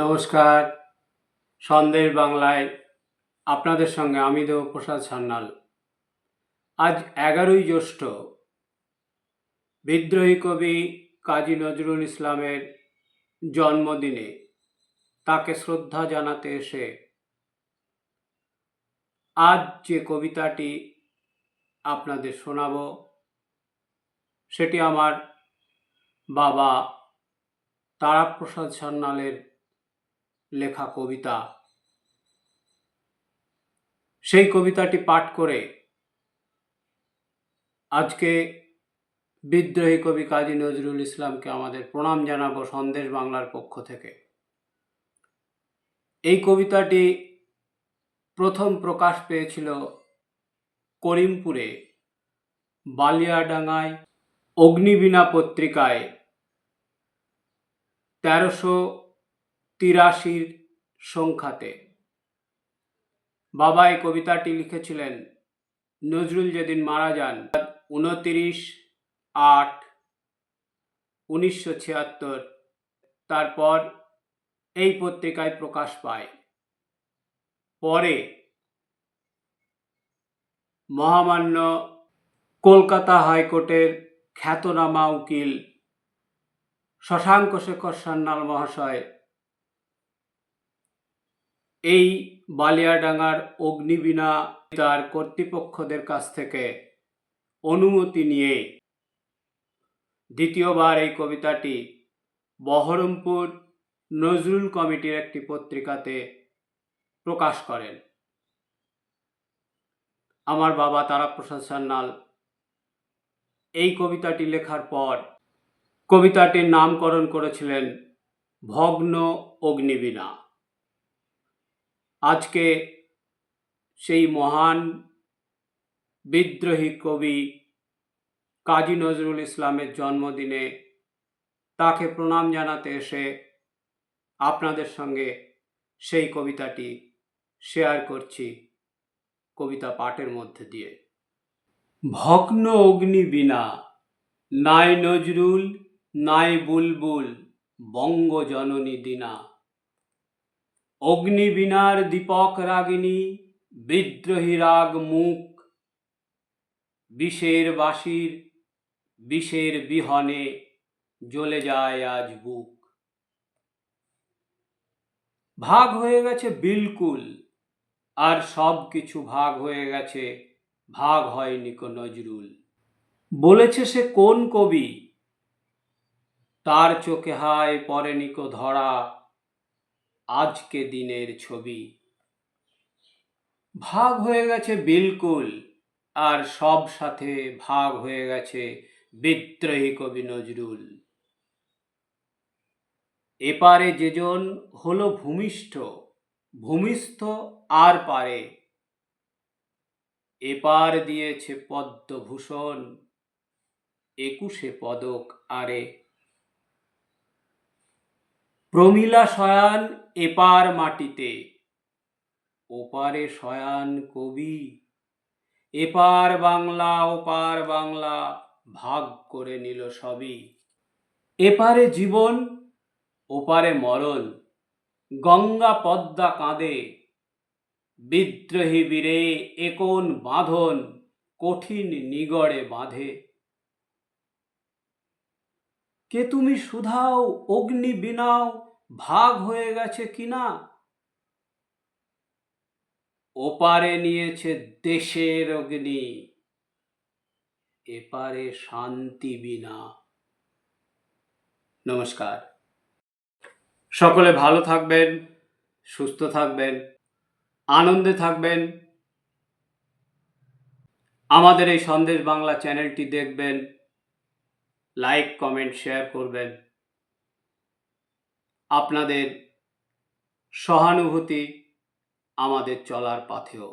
নমস্কার। সন্দেশ বাংলায় আপনাদের সঙ্গে আমি দেব প্রসাদ সান্যাল। আজ এগারোই জ্যৈষ্ঠ, বিদ্রোহী কবি কাজী নজরুল ইসলামের জন্মদিনে তাকে শ্রদ্ধা জানাতে এসে আজ যে কবিতাটি আপনাদের শোনাব, সেটি আমার বাবা তারাপ্রসাদ সান্যালের লেখা কবিতা। সেই কবিতাটি পাঠ করে আজকে বিদ্রোহী কবি কাজী নজরুল ইসলামকে আমাদের প্রণাম জানাব সন্দেশ বাংলার পক্ষ থেকে। এই কবিতাটি প্রথম প্রকাশ পেয়েছিল করিমপুরে, বালিয়াডাঙ্গায়, অগ্নিবীণা পত্রিকায়, তেরোশো তিরাশির সংখ্যাতে। বাবা এই কবিতাটি লিখেছিলেন, নজরুল যেদিন মারা যান, উনতিরিশ আট উনিশশো ছিয়াত্তর, তারপর এই পত্রিকায় প্রকাশ পায়। পরে মহামান্য কলকাতা হাইকোর্টের খ্যাতনামা উকিল শশাঙ্ক শেখর সান্যাল মহাশয় এই বালিয়াডাঙ্গার অগ্নিবীণা তার কর্তৃপক্ষদের কাছ থেকে অনুমতি নিয়ে দ্বিতীয়বার এই কবিতাটি বহরমপুর নজরুল কমিটির একটি পত্রিকাতে প্রকাশ করেন। আমার বাবা তারাপ্রসাদ সান্যাল এই কবিতাটি লেখার পর কবিতাটির নামকরণ করেছিলেন ভগ্ন অগ্নিবীণা। আজকে সেই মহান বিদ্রোহী কবি কাজী নজরুল ইসলামের জন্মদিনে তাকে প্রণাম জানাতে এসে আপনাদের সঙ্গে সেই কবিতাটি শেয়ার করছি কবিতা পাঠের মধ্যে দিয়ে। ভগ্ন অগ্নিবীণা নাই নজরুল, নাই বুলবুল বঙ্গ জননী দিনা। অগ্নিবীণার দীপক রাগিনী, বিদ্রোহী রাগ মুখ, বিষের বাসির বিষের বিহনে জ্বলে যায় আজ বুক। ভাগ হয়ে গেছে বিলকুল, আর সব কিছু ভাগ হয়ে গেছে, ভাগ হয়নি কো নজরুল। বলেছে সে কোন কবি? তার চোখে হায় পড়েনি কো ধরা আজকে দিনের ছবি। ভাগ হয়ে গেছে বিলকুল, আর সব সাথে ভাগ হয়ে গেছে বিদ্রোহী কবি নজরুল। এপারে যেজন হলো ভূমিষ্ঠ ভূমিষ্ঠ আর পারে। এপার দিয়েছে পদ্মভূষণ, একুশে পদক আরে। প্রমীলা শয়ান এপার মাটিতে। ওপারে শয়ান কবি। এপার বাংলা, ওপার বাংলা ভাগ করে নিল সবই। এপারে জীবন, ওপারে মরণ। গঙ্গা পদ্মা কাঁদে। বিদ্রোহী বীরে একন বাঁধন কঠিন নিগড়ে বাঁধে। কে তুমি সুধাও অগ্নি বিনাও ভাগ হয়ে গেছে কিনা? ওপারে নিয়েছে দেশের অগ্নি, এপারে শান্তি বিনা। নমস্কার। সকলে ভালো থাকবেন, সুস্থ থাকবেন, আনন্দে থাকবেন। আমাদের এই সন্দেশ বাংলা চ্যানেলটি দেখবেন, লাইক, কমেন্ট, শেয়ার করবেন। আপনাদের সহানুভূতি আমাদের চলার পথেও